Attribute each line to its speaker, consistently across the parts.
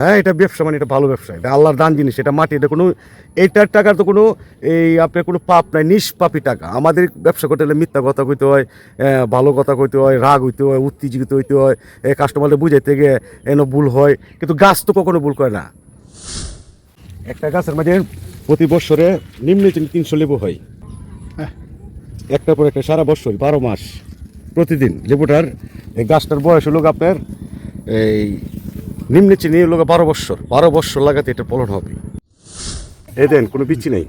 Speaker 1: হ্যাঁ এটা ব্যবসা মানে এটা ভালো ব্যবসা, এটা আল্লাহর দান জিনিস, এটা মাটি, এটা কোনো এইটার টাকার তো কোনো, এই আপনার কোনো পাপ নাই, নিষ্পাপী টাকা। আমাদের ব্যবসা করতে হলে মিথ্যা কথা কইতে হয় ভালো কথা কইতে হয়, রাগ হইতে হয়, উত্তেজিত হইতে হয় কাস্টমারদের বুঝাইতে গিয়ে এন ভুল হয়, কিন্তু গাছ তো কখনো ভুল করে না। একটা গাছের মাঝে প্রতি বছরে নিম্ন তিনশো লেবু হয়। একটা পর একটা সারা বছর, বারো মাস প্রতিদিন লেবুটার, এই গাছটার বয়স হলো আপনার, এই নিম্নে চিনি হলো বারো বৎসর বারো বছর লাগাতে এটা ফলন হবে। এই দেন কোনো বিচি নেই?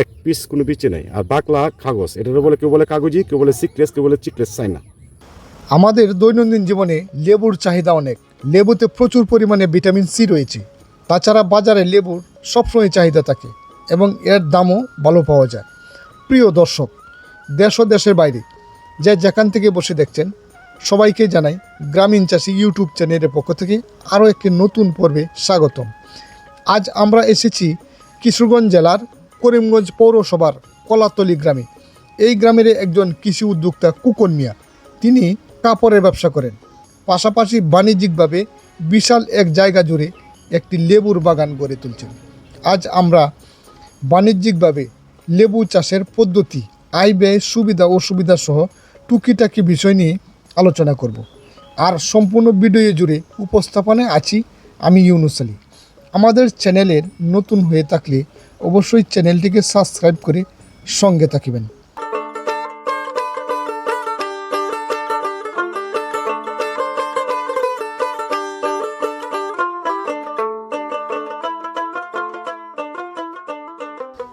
Speaker 1: এক পিস কোনো বিচি নেই। আর বাকলা কাগজ এটা বলে কেউ বলে কাগজি কেউ বলে সিক্রেস কেউ বলে চিক্রেস চাইনা
Speaker 2: আমাদের দৈনন্দিন জীবনে লেবুর চাহিদা অনেক। লেবুতে প্রচুর পরিমাণে ভিটামিন সি রয়েছে। তাছাড়া বাজারে লেবুর সবসময় চাহিদা থাকে এবং এর দামও ভালো পাওয়া যায়। প্রিয় দর্শক দেশ ও দেশের বাইরে যে যেখান থেকে বসে দেখছেন সবাইকে জানাই গ্রামীণ চাষি ইউটিউব চ্যানেলের পক্ষ থেকে আরও একটি নতুন পর্বে স্বাগতম। আজ আমরা এসেছি কিশোরগঞ্জ জেলার করিমগঞ্জ পৌরসভার কলাতলি গ্রামে। এই গ্রামের একজন কৃষি উদ্যোক্তা কুকন মিয়া, তিনি কাপড়ের ব্যবসা করেন। পাশাপাশি বাণিজ্যিকভাবে বিশাল এক জায়গা জুড়ে একটি লেবুর বাগান গড়ে তুলছেন। আজ আমরা বাণিজ্যিকভাবে লেবু চাষের পদ্ধতি, আয় ব্যয় সুবিধা, অসুবিধা সহ টুকিটাকি বিষয় নিয়ে আলোচনা করব। আর সম্পূর্ণ ভিডিও জুড়ে উপস্থাপনায় আছি আমি ইউনুস আলী। আমাদের চ্যানেলের নতুন হয়ে থাকলে অবশ্যই চ্যানেলটিকে সাবস্ক্রাইব করে সঙ্গে থাকিবেন।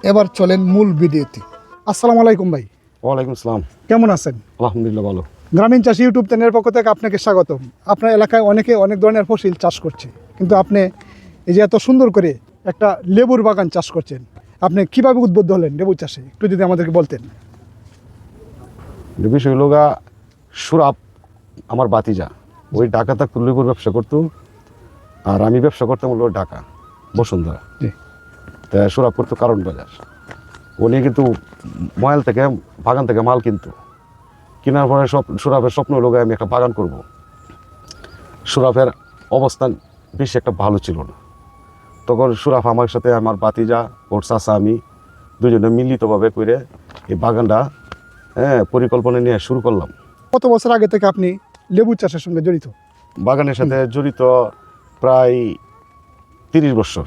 Speaker 2: এবার চলেন মূল ভিডিওতে। আসসালামু আলাইকুম ভাই।
Speaker 1: ওয়ালাইকুম আসসালাম।
Speaker 2: কেমন আছেন?
Speaker 1: আলহামদুলিল্লাহ ভালো।
Speaker 2: গ্রামীণ চাষি ইউটিউব চ্যানেলের পক্ষ থেকে আপনাকে স্বাগতম। আপনার এলাকায় অনেকে অনেক ধরনের ফসল চাষ করছে কিন্তু আপনি এই যে এত সুন্দর করে একটা লেবুর বাগান চাষ করছেন আপনি কীভাবে উদ্বুদ্ধ হলেন লেবু চাষে? একটু যদি আমাদেরকে বলতেন।
Speaker 1: বিষয় হলো গা সুরাব আমার বাতিজা। ওই ঢাকা থাকতো লেবুর ব্যবসা করতো আর আমি ব্যবসা করতাম হলো ঢাকা বসুন্ধরা।
Speaker 2: জি।
Speaker 1: তা সুরাব করতো কারণ বাজার। উনি কিন্তু ময়াল থেকে বাগান থেকে মাল কিনতো। কেনার পরে সব সুরাবের স্বপ্ন হলো আমি একটা বাগান করব। সুরাফের অবস্থান বেশি একটা ভালো ছিল না। তখন সুরাফ আমার সাথে আমার বাতিজা ওর চাষা আমি দুজনে মিলিতভাবে করে এই বাগানটা হ্যাঁ পরিকল্পনা নিয়ে শুরু করলাম।
Speaker 2: কত বছর আগে থেকে আপনি লেবু চাষের সঙ্গে জড়িত?
Speaker 1: বাগানের সাথে জড়িত প্রায় তিরিশ বছর।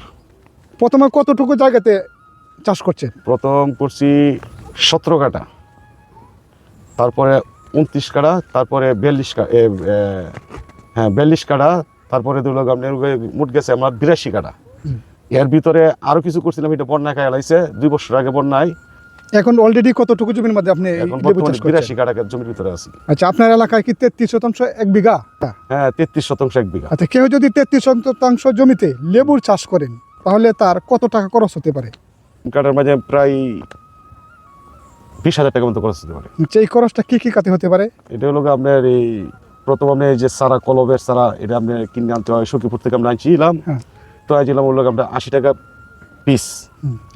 Speaker 2: প্রথমে কতটুকু জায়গাতে চাষ করছেন?
Speaker 1: প্রথম করছি সতেরো কাটা তারপরে উনত্রিশ কাটা তারপরে বিয়াল্লিশ হ্যাঁ বিয়াল্লিশ কাটা তারপরে দিল আপনার মুট গেছে আমার বিরাশি কাটা এর ভিতরে আরও কিছু করছিলাম এটা বন্যায় খাই লাইছে দুই বছর আগে বন্যায়।
Speaker 2: এখন অলরেডি কতটুকু জমির মধ্যে আপনি
Speaker 1: বিরাশি কাটা জমির ভিতরে আছি।
Speaker 2: আচ্ছা আপনার এলাকায় কি তেত্রিশ শতাংশ এক বিঘা?
Speaker 1: হ্যাঁ তেত্রিশ শতাংশ এক বিঘা।
Speaker 2: আচ্ছা কেউ যদি তেত্রিশ শতাংশ জমিতে লেবুর চাষ করেন তাহলে তার কত টাকা খরচ হতে পারে?
Speaker 1: কাটার মাঝে প্রায় বিশ হাজার টাকা মতো খরচ হতে পারে।
Speaker 2: এই খরচটা কি কি কাতে হতে পারে?
Speaker 1: এটা হলো আপনার এই প্রথম আপনি এই যে সারা কলবের সারা এটা আপনি কিনে আনতে হয় সখীপুর থেকে আমরা আনছিলাম।
Speaker 2: হ্যাঁ।
Speaker 1: তো আনছিলাম গিয়ে আপনার আশি টাকা পিস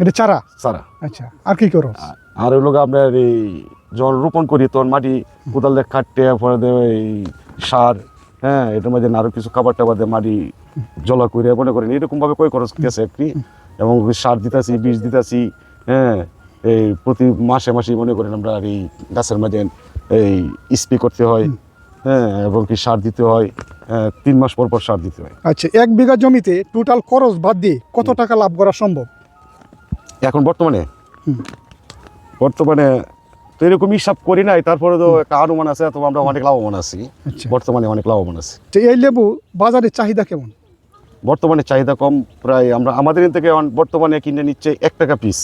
Speaker 2: এটা চারা?
Speaker 1: সারা
Speaker 2: আচ্ছা আর কি খরচ?
Speaker 1: আর গিয়ে আপনার এই যখন রোপণ করি তখন মাটি কোদাল দিয়ে কাটতে পরে দেয় এই সার হ্যাঁ এটার মধ্যে আরও কিছু খাবার টাবার দিয়ে মাটি জলা করে মনে করেন এরকম ভাবে কই খরচ গেছে একটি এবং সার দিতেছি বীজ দিতেছি হ্যাঁ এই প্রতি মাসে মাসে মনে করেন আমরা এই গাছের মাঝে এই স্প্রে করতে হয় হ্যাঁ এবং কি সার দিতে হয় হ্যাঁ, তিন মাস পর পর সার দিতে হয়।
Speaker 2: আচ্ছা এক বিঘা জমিতে টোটাল খরচ বাদ দিয়ে কত টাকা লাভ করা সম্ভব?
Speaker 1: এখন বর্তমানে? বর্তমানে তো এরকম হিসাব করি নাই তারপরে তো একটা অনুমান আছে তো আমরা অনেক লাভবান আছি।
Speaker 2: আচ্ছা।
Speaker 1: বর্তমানে অনেক লাভবান আছি।
Speaker 2: তো এই লেবু বাজারে চাহিদা কেমন?
Speaker 1: বর্তমানে চাহিদা কম প্রায় আমরা আমাদের থেকে অন- বর্তমানে কিনে নিচ্ছে এক টাকা পিস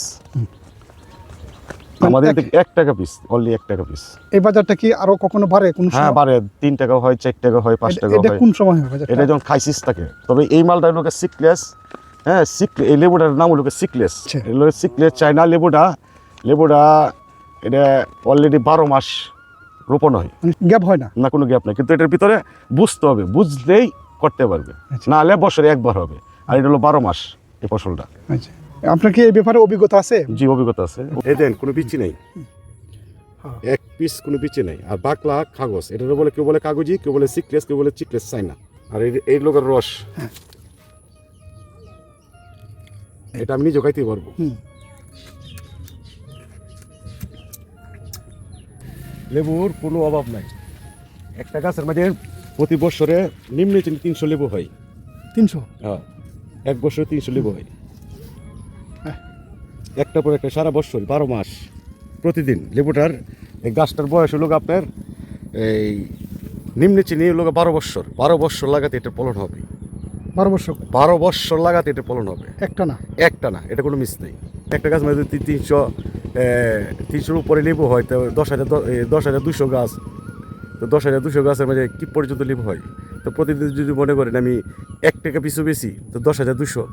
Speaker 1: আমাদের
Speaker 2: এক-
Speaker 1: টাকা পিস অনলি এক টাকা পিস
Speaker 2: এই বাজারটা কি আরও কখনো বাড়ে? কোন
Speaker 1: হ্যাঁ বাড়ে। তিন টাকা হয় চার টাকা হয় পাঁচ টাকা
Speaker 2: এটা
Speaker 1: হয়।
Speaker 2: কোন সময় হয়
Speaker 1: এটা যখন খাইসিস থাকে তবে এই মালটা হলো সিকলেস হ্যাঁ সিক এই লেবুটার নাম হলো সিকলেস
Speaker 2: আচ্ছা।
Speaker 1: সিকলেস চায়না লেবুটা। লেবুটা এটা অলরেডি বারো মাস রোপণ হয়।
Speaker 2: মানে গ্যাপ হয় না?
Speaker 1: না কোনো গ্যাপ নাই। কিন্তু এটার ভিতরে বুঝতে হবে বুঝলেই করতে পারবে।
Speaker 2: আচ্ছা।
Speaker 1: না হলে বছরে একবার হবে। আর এটা হলো বারো মাস এই ফসলটা।
Speaker 2: আচ্ছা। আপনার কি এই ব্যাপারে অভিজ্ঞতা আছে?
Speaker 1: জি অভিজ্ঞতা আছে। এই দেন কোনো বিচি নেই।
Speaker 2: হ্যাঁ।
Speaker 1: এক পিস কোনো বিচি নেই। আর বাকলা কাগজ এটা বলে কেউ বলে কাগজি কেউ বলে সিকলেস কেউ বলে চিকলেস চাইনা আর এই এই লোকের রস। এটা আমি নিজে খাইতে পারব। লেবুর কোনো অভাব নাই। একটা গাছের মাঝে প্রতি বছরে নিম্ন তিনশো লেবু হয়।
Speaker 2: তিনশো?
Speaker 1: হ্যাঁ এক বছরে তিনশো লেবু হয়
Speaker 2: হ্যাঁ।
Speaker 1: একটা পর একটা সারা বছর বারো মাস প্রতিদিন লেবুটার এই গাছটার বয়স হলো আপনার এই নিম্নে চিনি হলো বারো বছর। বারো বছর লাগাতে এটা ফলন হবে।
Speaker 2: বারো বছর?
Speaker 1: বারো বছর লাগাতে এটা ফলন হবে।
Speaker 2: একটা না?
Speaker 1: একটা না এটা কোনো মিস নেই। একটা গাছ মানে যদি তিনশো তিনশোর উপরে লেবু হয় তো দশ হাজার দশ হাজার দুশো গাছ তো দশ হাজার দুশো গাছের মাঝে কি পর্যন্ত লেবু হয়? তো প্রতিদিন যদি মনে করেন আমি এক টাকা পিছু বেশি তো দশ হাজার দুশো।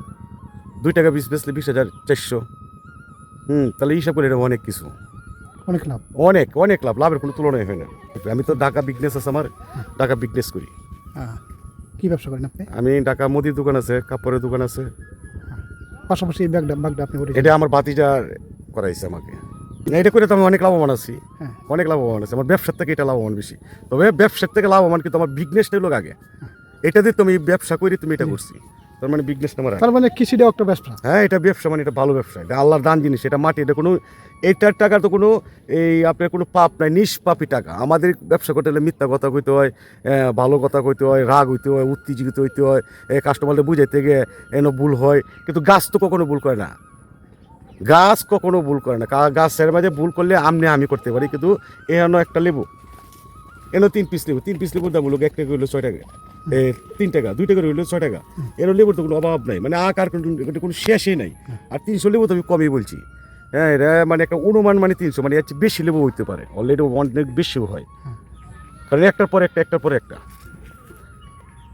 Speaker 1: দুই টাকা পিস বেচলে বিশ হাজার চারশো। হুম তাহলে হিসাব করে এটা অনেক কিছু।
Speaker 2: অনেক লাভ।
Speaker 1: অনেক অনেক লাভ লাভের কোনো তুলনাই হয় না। আমি তো ঢাকা বিজনেস আছে আমার ঢাকা বিজনেস করি।
Speaker 2: হ্যাঁ কি ব্যবসা করেন আপনি?
Speaker 1: আমি ঢাকা মুদির দোকান আছে কাপড়ের দোকান আছে।
Speaker 2: পাশাপাশি এই ব্যাগটা ব্যাগটা আপনি
Speaker 1: এটা আমার বাতিজা করাইছে আমাকে। না, এটা করে তো আমি অনেক লাভবান আছি।
Speaker 2: হ্যাঁ।
Speaker 1: অনেক লাভবান আছে। আমার ব্যবসার থেকে এটা লাভবান বেশি। তবে ব্যবসার থেকে লাভবান কিন্তু আমার বিজনেসটাই লোক আগে। এটা দিয়ে তুমি ব্যবসা করি তুমি এটা করছি। তার মানে বিজনেসটা আমার
Speaker 2: তার মানে কৃষিটাও একটা ব্যবসা।
Speaker 1: হ্যাঁ এটা ব্যবসা মানে এটা ভালো ব্যবসা। এটা আল্লাহর দান জিনিস এটা মাটি এটা কোনো এইটার টাকার তো কোনো এই আপনার কোনো পাপ নাই নিষ্পাপী টাকা। আমাদের ব্যবসা করতে হলে মিথ্যা কথা কইতে হয় ভালো কথা কইতে হয় রাগ হইতে হয় উত্তেজিত হইতে হয় কাস্টমারদের বুঝাইতে গিয়ে এন ভুল হয়। কিন্তু গাছ তো কখনো ভুল করে না। গাছ কখনো ভুল করে না। গাছের মাঝে ভুল করলে আমনে আমি করতে পারি কিন্তু এখানে একটা লেবু। এনো তিন পিস লেবু। তিন পিস লেবুর দাম হলো এক টাকা ছয় টাকা। এ, তিন টাকা দুই টাকা হইল ছয় টাকা। এনো লেবুর তো কোনো অভাব নাই মানে আকার কোনো এটা কোনো শেষই নাই। আর তিনশো লেবু তো আমি কমই বলছি। হ্যাঁ এটা মানে একটা অনুমান মানে তিনশো মানে এর বেশি লেবু হইতে পারে। অলরেডি অনেক বেশিও হয়। কারণ একটার পর একটা একটার পর একটা।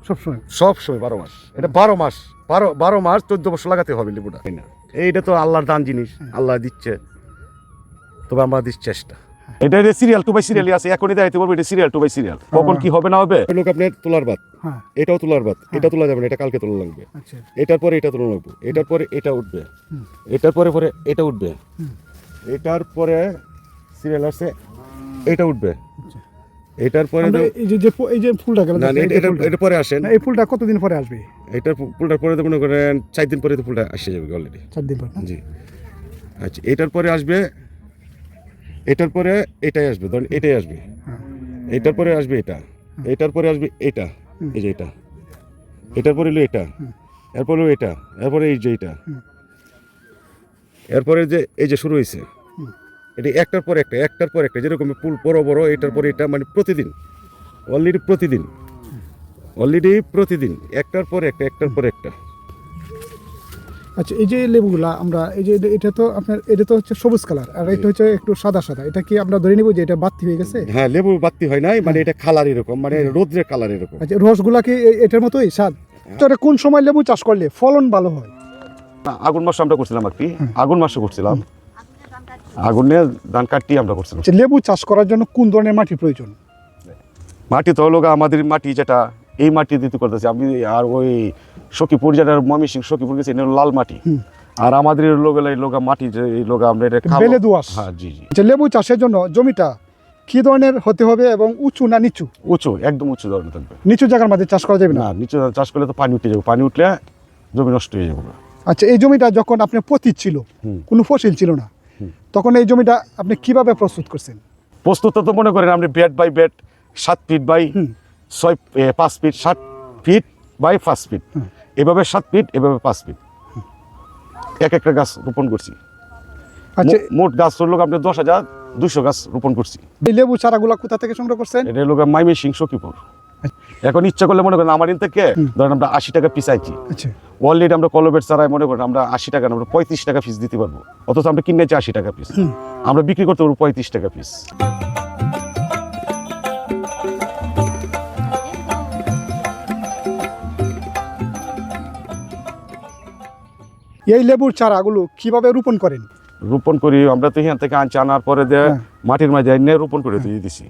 Speaker 2: সবসময়?
Speaker 1: সব সময় বারো মাস। এটা বারো মাস বারো বারো মাস চোদ্দ বছর লাগাতে হবে লেবুটা। তাই না? এইটা তো আল্লাহর দান জিনিস আল্লাহ দিচ্ছে। তবে আমরা দিচ্ছি চেষ্টা। এটা এটা সিরিয়াল টু বাই সিরিয়ালই আছে এখনই দেখাইতে পারব এটা সিরিয়াল টু বাই সিরিয়াল কখন কি হবে না হবে? লোক আপনার তোলার বাদ।
Speaker 2: হ্যাঁ।
Speaker 1: এটাও তোলার বাদ। এটা তোলা যাবে না এটা কালকে তোলা লাগবে।
Speaker 2: আচ্ছা।
Speaker 1: এটার পরে এটা তোলা লাগবে। এটার পরে এটা উঠবে। এটার পরে পরে এটা উঠবে। এটার পরে সিরিয়াল আছে এটা উঠবে।
Speaker 2: আচ্ছা।
Speaker 1: এটার পরে
Speaker 2: এই যে এই যে ফুলটা গেল
Speaker 1: না, এটা এটা পরে আসেন।
Speaker 2: না, এই ফুলটা কতদিন পরে আসবে?
Speaker 1: এটার ফু- ফুলটার পরে তো মনে করেন চার দিন পরে তো ফুলটা আসে যাবে অলরেডি
Speaker 2: চার দিন পর
Speaker 1: জি। আচ্ছা এটার পরে আসবে এটার পরে এটাই আসবে, ধরুন এটাই আসবে। এটার পরে আসবে এটা, এটার পরে আসবে এটা, এই যে এটা। এটার পরে হলো এটা, এরপরে হলো এটা, এরপরে এই যে এটা। এরপরে যে এই যে শুরু হয়েছে, এটা একটার পর একটা, একটার পর একটা, যেরকম পুল বড় বড়, এটার পরে এটা মানে প্রতিদিন অলরেডি প্রতিদিন অলরেডি প্রতিদিন, একটার পর একটা, একটার পর একটা।
Speaker 2: আচ্ছা এই যে লেবুগুলা আমরা এই যে এটা- এটা তো আপনার এটা তো হচ্ছে সবুজ কালার আর এটা হচ্ছে একটু সাদা সাদা। এটা কি আমরা ধরে নিব যে এটা বাতি হয়ে গেছে?
Speaker 1: হ্যাঁ লেবু বাত্তি হয় নাই মানে এটা কালার এরকম মানে রোদ্রের কালার এরকম।
Speaker 2: আচ্ছা রসগুলা কি এটার মতোই স্বাদ? তো এটা কোন সময় লেবু চাষ করলে ফলন ভালো হয়?
Speaker 1: আগুন মাসে আমরা করছিলাম আর কি। আগুন মাসে করছিলাম। আগুনে ধান কাটি আমরা করছিলাম।
Speaker 2: যে লেবু চাষ করার জন্য কোন ধরনের মাটি প্রয়োজন?
Speaker 1: মাটি তো হলো গা আমাদের মাটি যেটা এই মাটি দিতে করতেছি। আমি আর ওই সখীপুর যেটা মমি সিং সখীপুর গেছি এটা লাল মাটি। আর আমাদের লোক এই লোকা মাটি যে এই লোক আমরা এটা
Speaker 2: বেলে দোআঁশ।
Speaker 1: হ্যাঁ জি জি।
Speaker 2: যে লেবু চাষের জন্য জমিটা কি ধরনের হতে হবে এবং উঁচু না নিচু?
Speaker 1: উঁচু একদম উঁচু ধরনের থাকবে।
Speaker 2: নিচু জায়গার মধ্যে চাষ করা যাবে না?
Speaker 1: নিচু চাষ করলে তো পানি উঠে যাবে। পানি উঠলে জমি নষ্ট হয়ে যাবে।
Speaker 2: আচ্ছা এই জমিটা যখন আপনি পতিত ছিল কোনো ফসল ছিল না তখন এই জমিটা আপনি কীভাবে প্রস্তুত করছেন?
Speaker 1: প্রস্তুত তো মনে করেন আপনি বেড বাই বেড সাত ফিট বাই ছয় পাঁচ ফিট সাত ফিট বাই পাঁচ ফিট। এভাবে সাত ফিট এভাবে পাঁচ ফিট। এক একটা গাছ রোপণ করছি।
Speaker 2: আচ্ছা।
Speaker 1: মোট গাছ হলো আপনি দশ হাজার দুশো গাছ রোপণ করছি।
Speaker 2: এই লেবু চারাগুলা কোথা থেকে সংগ্রহ করছেন?
Speaker 1: এটা হলো মাইমি সিং সখীপুর। এখন ইচ্ছা করলে মনে করেন আমার থেকে ধরেন আমরা আশি টাকা পিস আইছি।
Speaker 2: আচ্ছা।
Speaker 1: অলরেডি আমরা কলবের চারায় মনে করেন আমরা আশি টাকা আমরা পঁয়ত্রিশ টাকা পিস দিতে পারব। অথচ আমরা কিনেছি আশি টাকা পিস আমরা বিক্রি করতে পারব পঁয়ত্রিশ টাকা পিস
Speaker 2: এই লেবুর চারাগুলো কীভাবে রোপণ করেন?
Speaker 1: রোপণ করি আমরা তো এখান থেকে আনছি আনার পরে দিয়ে
Speaker 2: হ্যাঁ।
Speaker 1: মাটির মাঝে এনে রোপণ করে দিয়ে দিছি।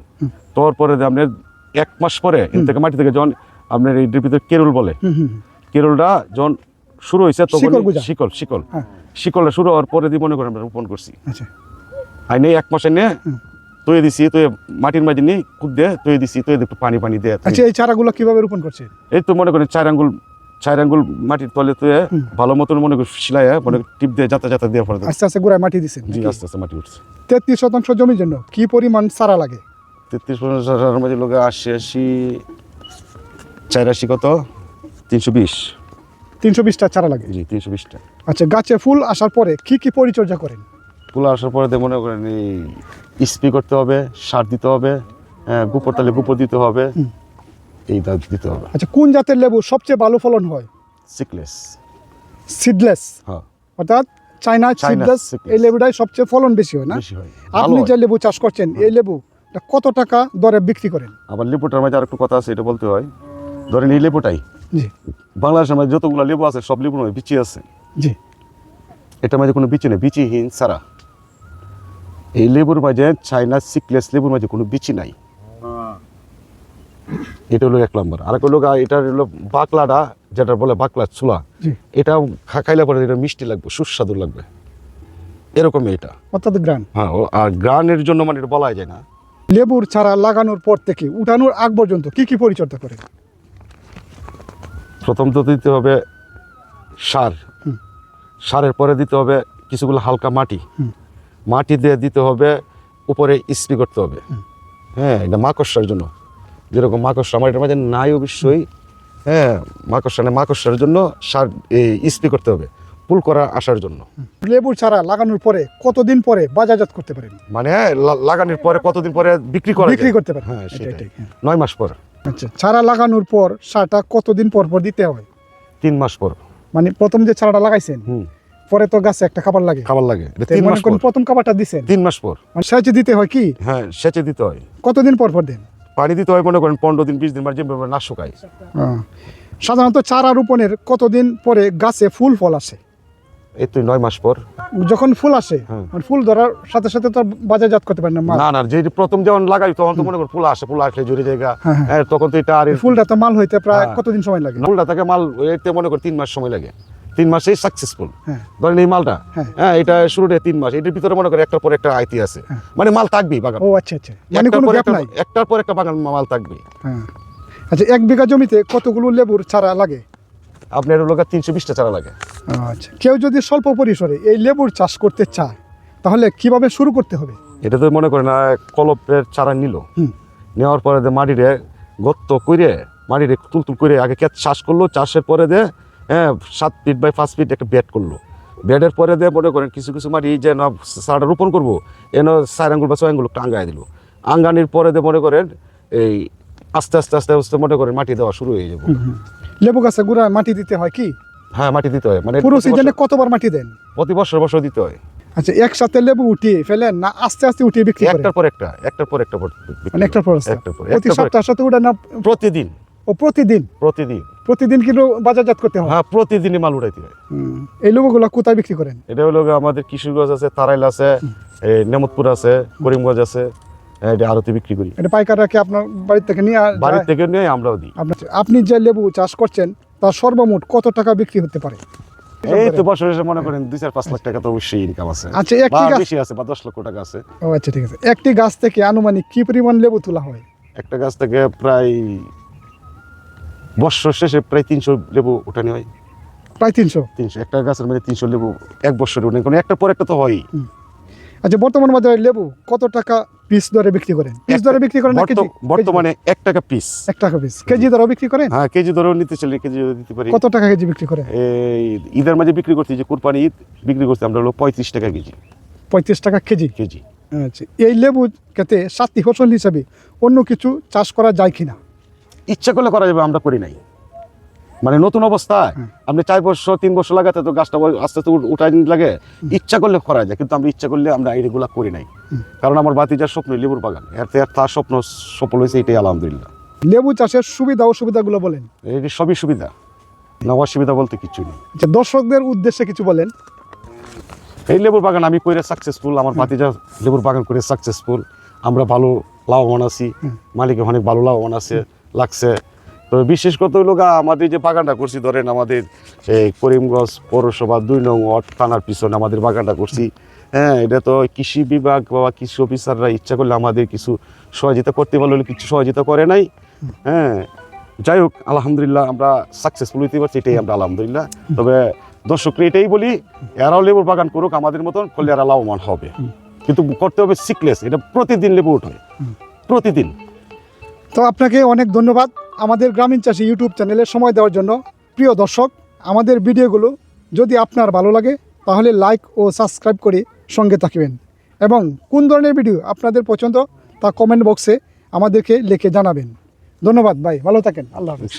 Speaker 1: তারপরে দিয়ে আপনার এক মাস পরে এখান থেকে মাটি থেকে যখন আপনার এই ভিতরে কেরুল বলে কেরুলটা যখন শুরু হয়েছে তখন শিকল শিকল
Speaker 2: হ্যাঁ।
Speaker 1: শিকলটা শুরু হওয়ার পরে দিয়ে মনে করেন আমরা রোপণ করছি।
Speaker 2: আচ্ছা।
Speaker 1: আইনে এক মাসে নিয়ে তৈরি দিছি তো মাটির মাঝে নিয়ে কুদ দিয়ে তৈরি দিছি তৈরি একটু পানি পানি দিয়ে
Speaker 2: আচ্ছা এই চারাগুলো কীভাবে রোপণ করছে
Speaker 1: এই তো মনে করেন চার আঙ্গুল চার আঙ্গুল মাটির তলে তো ভালো মতন মনে করি শিলাইয়া মনে টিপ দিয়ে যাতা যাতা দিয়ে পরে
Speaker 2: আস্তে আস্তে গোড়ায় মাটি দিচ্ছেন
Speaker 1: জি আস্তে আস্তে মাটি উঠছে।
Speaker 2: তেত্রিশ শতাংশ জমির জন্য কি পরিমাণ চারা লাগে?
Speaker 1: তেত্রিশ পঞ্চাশ হাজার মাঝে লোক আশি আশি চার আশি কত? তিনশো বিশ।
Speaker 2: তিনশো বিশটা চারা লাগে?
Speaker 1: জি তিনশো বিশটা।
Speaker 2: আচ্ছা গাছে ফুল আসার পরে কি কি পরিচর্যা করেন?
Speaker 1: ফুল আসার পরে মনে করেন এই স্প্রে করতে হবে সার দিতে হবে হ্যাঁ গোপর তাহলে গোপর দিতে হবে। এই দাগ দিতে হবে।
Speaker 2: আচ্ছা কোন জাতের লেবু সবচেয়ে ভালো ফলন হয়?
Speaker 1: সিকলেস
Speaker 2: সিডলেস
Speaker 1: হ্যাঁ।
Speaker 2: অর্থাৎ
Speaker 1: China
Speaker 2: সিডলেস এই লেবুটাই সবচেয়ে ফলন বেশি হয় না?
Speaker 1: বেশি হয়।
Speaker 2: আপনি যে লেবু চাষ করছেন এই লেবু কত টাকা দরে বিক্রি করেন?
Speaker 1: আবার লেবুটার মাঝে আর একটু কথা আছে এটা বলতে হয়। ধরেন এই লেবুটাই।
Speaker 2: জি।
Speaker 1: বাংলাদেশের মাঝে যতগুলো লেবু আছে সব লেবুর মধ্যে বিচি আছে।
Speaker 2: জি।
Speaker 1: এটার মাঝে কোনো বিচি নেই বিচিহীন সারা এই লেবুর মাঝে চাইনা সিকলেস লেবুর মাঝে কোনো বিচি নাই। এটা হলো এক নম্বর। আর হলো এটার হলো বাকলাটা যেটা বলে বাকলা চুলা এটা খাইলে পরে এটা মিষ্টি লাগবে সুস্বাদু লাগবে। এরকমই এটা।
Speaker 2: অর্থাৎ গ্রান।
Speaker 1: হ্যাঁ আর গ্রানের জন্য মানে এটা বলাই যায় না।
Speaker 2: লেবুর চারা লাগানোর পর থেকে উঠানোর আগ পর্যন্ত কি কি পরিচর্যা করে?
Speaker 1: প্রথম তো দিতে হবে সার। সারের পরে দিতে হবে কিছুগুলো হালকা মাটি। মাটি দিয়ে দিতে হবে উপরে স্প্রে করতে হবে। হ্যাঁ এটা মাকড়সার জন্য। যেরকম মাকড়সা আমার এটার মাঝে নাই অবশ্যই। হ্যাঁ মাকড়সা নেই মাকড়সার জন্য সার স্প্রে করতে হবে ফুল করা আসার জন্য।
Speaker 2: লেবুর চারা লাগানোর পরে কতদিন পরে বাজারজাত করতে পারেন?
Speaker 1: মানে লা- লাগানোর পরে কতদিন পরে বিক্রি করা
Speaker 2: বিক্রি করতে পারেন।
Speaker 1: হ্যাঁ সেটাই।
Speaker 2: হ্যাঁ।
Speaker 1: নয় মাস পর।
Speaker 2: আচ্ছা চারা লাগানোর পর সারটা কতদিন পর পর দিতে হয়?
Speaker 1: তিন মাস পর।
Speaker 2: মানে প্রথম যে চারাটা লাগাইছেন
Speaker 1: হুম।
Speaker 2: পরে তো গাছে একটা খাবার লাগে।
Speaker 1: খাবার লাগে। তিন মাস পর।
Speaker 2: প্রথম খাবারটা দিছেন।
Speaker 1: তিন মাস পর।
Speaker 2: মানে সেচে দিতে হয় কি?
Speaker 1: হ্যাঁ সেচে দিতে হয়।
Speaker 2: কতদিন পর পর দেন?
Speaker 1: পানি দিতে হয় মনে করেন পনেরো দিন বিশ দিন মানে যেভাবে না শুকায়।
Speaker 2: সাধারণত চারা রোপণের কতদিন পরে গাছে ফুল ফল আসে?
Speaker 1: এই তো নয় মাস পর।
Speaker 2: যখন ফুল আসে
Speaker 1: হ্যাঁ।
Speaker 2: ফুল ধরার সাথে সাথে তো বাজারজাত করতে পারেন না
Speaker 1: না না যে প্রথম যখন লাগাই তখন তো মনে করেন ফুল আসে ফুল আসলে জুড়ে জায়গা।
Speaker 2: হ্যাঁ, হ্যাঁ।
Speaker 1: হ্যাঁ তখন তো এটা আর
Speaker 2: ফুলটা তো মাল হইতে প্রায়
Speaker 1: হ্যাঁ।
Speaker 2: কতদিন সময় লাগে?
Speaker 1: ফুলটা থেকে মাল এতে মনে করেন তিন মাস সময় লাগে। তিন মাসেই সাকসেসফুল
Speaker 2: হ্যাঁ।
Speaker 1: ধরেন এই মালটা
Speaker 2: হ্যাঁ।
Speaker 1: হ্যাঁ এটা শুরুতে তিন মাস এটার ভিতরে মনে করেন একটার পর একটা আইতি আছে।
Speaker 2: হ্যাঁ।
Speaker 1: মানে মাল থাকবেই বাগান।
Speaker 2: ও আচ্ছা আচ্ছা। মানে কোনো গ্যাপ নাই?
Speaker 1: একটার পর একটা বাগান মাল থাকবে
Speaker 2: হ্যাঁ। আচ্ছা এক বিঘা জমিতে কতগুলো লেবুর চারা লাগে?
Speaker 1: আপনার লোক তিনশো বিশটা চারা লাগে।
Speaker 2: আচ্ছা। কেউ যদি স্বল্প পরিসরে এই লেবুর চাষ করতে চায় তাহলে কীভাবে শুরু করতে হবে?
Speaker 1: এটা তো মনে করেন কলপের চারা নিল। নেওয়ার পরে যে মাটিরে গর্ত করে মাটিরে তুলতুল করে আগে ক্ষেত চাষ করল চাষের পরে দে হ্যাঁ সাত ফিট বাই পাঁচ ফিট একটা বেড করল। বেডের পরে দিয়ে মনে করেন কিছু কিছু মাটি যে না চারাটা রোপণ করব এন চার আঙ্গুল বা ছয় আঙ্গুল একটু আঙ্গায় দিল। আঙ্গানির পরে দিয়ে মনে করেন এই আস্তে আস্তে আস্তে আস্তে মনে করেন মাটি দেওয়া শুরু হয়ে যাবে।
Speaker 2: লেবু গাছে গুড়ায় মাটি দিতে হয় কি?
Speaker 1: হ্যাঁ মাটি দিতে হয়। মানে
Speaker 2: পুরো সিজনে কতবার মাটি দেন?
Speaker 1: প্রতি বছর বছর দিতে হয়।
Speaker 2: আচ্ছা একসাথে লেবু উঠিয়ে ফেলেন না আস্তে আস্তে উঠিয়ে বিক্রি করেন?
Speaker 1: একটার পর একটা একটার পর একটা
Speaker 2: মানে একটার পর একটা।
Speaker 1: একটার পর
Speaker 2: প্রতি
Speaker 1: একটার
Speaker 2: সাথে উঠে না?
Speaker 1: প্রতিদিন।
Speaker 2: ও প্রতিদিন?
Speaker 1: প্রতিদিন।
Speaker 2: প্রতিদিন কিন্তু বাজারজাত করতে হয়।
Speaker 1: হ্যাঁ প্রতিদিনই মাল উঠাইতে হয়।
Speaker 2: এই লেবুগুলো কোথায় বিক্রি করেন?
Speaker 1: এটা হলো আমাদের কিশোরগঞ্জ আছে তারাইল আছে নেমতপুর আছে করিমগঞ্জ আছে এটা আরতে বিক্রি করি।
Speaker 2: এটা পাইকাররা কি আপনার বাড়ি থেকে নিয়ে যায়?
Speaker 1: থেকে নিয়ে আমরাও দিই।
Speaker 2: আপনি যে লেবু চাষ করছেন তার সর্বমোট কত টাকা বিক্রি হতে পারে?
Speaker 1: এই তো বছর শেষে মনে করেন দুই চার পাঁচ লাখ টাকা তো অবশ্যই ইনকাম আছে।
Speaker 2: আচ্ছা একটি গাছ
Speaker 1: বেশি আছে বা দশ লক্ষ টাকা আছে।
Speaker 2: ও আচ্ছা ঠিক আছে। একটি গাছ থেকে আনুমানিক কি পরিমাণ লেবু তোলা হয়?
Speaker 1: একটা গাছ থেকে প্রায় বছর শেষে প্রায় তিনশো লেবু উঠানি হয়।
Speaker 2: প্রায় তিনশো?
Speaker 1: তিনশো। একটা গাছের মধ্যে তিনশো লেবু এক বছরে উঠে কারণ একটার পর একটা তো হয়ই।
Speaker 2: আচ্ছা বর্তমান বাজারে লেবু কত টাকা পিস দরে বিক্রি করেন? পিস দরে বিক্রি করেন না
Speaker 1: বর্তমানে এক টাকা পিস।
Speaker 2: এক টাকা পিস। কেজি দরে বিক্রি করেন?
Speaker 1: হ্যাঁ কেজি ধরেও নিতে চলে কেজি দিতে পারি।
Speaker 2: কত টাকা কেজি বিক্রি করেন?
Speaker 1: এই ঈদের মাঝে বিক্রি করছি যে কুরবানি ঈদ বিক্রি করছি আমরা হলো পঁয়ত্রিশ টাকা কেজি।
Speaker 2: পঁয়ত্রিশ টাকা কেজি?
Speaker 1: কেজি।
Speaker 2: আচ্ছা এই লেবু খেতে সাতটি ফসল হিসাবে অন্য কিছু চাষ করা যায় কিনা?
Speaker 1: ইচ্ছা করলে করা যাবে আমরা করি নাই। মানে নতুন অবস্থায় আপনি চার বছর তিন বছর লাগাতে তো গাছটা আস্তে আস্তে উঠাই লাগে। ইচ্ছা করলে করা যায় কিন্তু আমরা ইচ্ছা করলে আমরা এগুলা করি নাই। কারণ আমার বাতিজার স্বপ্ন লেবুর বাগান। এর তার স্বপ্ন সফল হয়েছে এটাই আলহামদুলিল্লাহ।
Speaker 2: লেবু চাষের সুবিধা অসুবিধাগুলো বলেন।
Speaker 1: এই সবই সুবিধা। না অসুবিধা বলতে কিছু নেই।
Speaker 2: আচ্ছা দর্শকদের উদ্দেশ্যে কিছু বলেন।
Speaker 1: এই লেবুর বাগান আমি করে সাকসেসফুল আমার ভাতিজা লেবুর বাগান করে সাকসেসফুল আমরা ভালো লাভবান আছি।
Speaker 2: হুম।
Speaker 1: মালিকে অনেক ভালো লাভবান আছে। লাগছে। তো বিশেষ হলো গা, আমাদের যে বাগানটা করছি, ধরেন আমাদের এই করিমগঞ্জ পৌরসভা দুই নং ওয়ার্ড থানার পিছনে আমাদের বাগানটা করছি। হ্যাঁ এটা তো কৃষি বিভাগ বা কৃষি অফিসাররা ইচ্ছা করলে আমাদের কিছু সহযোগিতা করতে পারলে কিছু সহযোগিতা করে নাই। হ্যাঁ যাই হোক, আলহামদুলিল্লাহ আমরা সাকসেসফুল হইতে পারছি, এটাই আমরা আলহামদুলিল্লাহ। তবে দর্শকরা এটাই বলি, এরাও লেবুর বাগান করুক, আমাদের মতন করলে এরা লাভবান হবে। কিন্তু করতে হবে সিকলেস এটা প্রতিদিন লেবু উঠায় প্রতিদিন।
Speaker 2: তো আপনাকে অনেক ধন্যবাদ আমাদের গ্রামীণ চাষি ইউটিউব চ্যানেলে সময় দেওয়ার জন্য। প্রিয় দর্শক, আমাদের ভিডিওগুলো যদি আপনার ভালো লাগে, তাহলে লাইক ও সাবস্ক্রাইব করে সঙ্গে থাকবেন। এবং কোন ধরনের ভিডিও আপনাদের পছন্দ, তা কমেন্ট বক্সে আমাদেরকে লিখে জানাবেন। ধন্যবাদ, ভাই। ভালো থাকেন। আল্লাহ হাফিজ।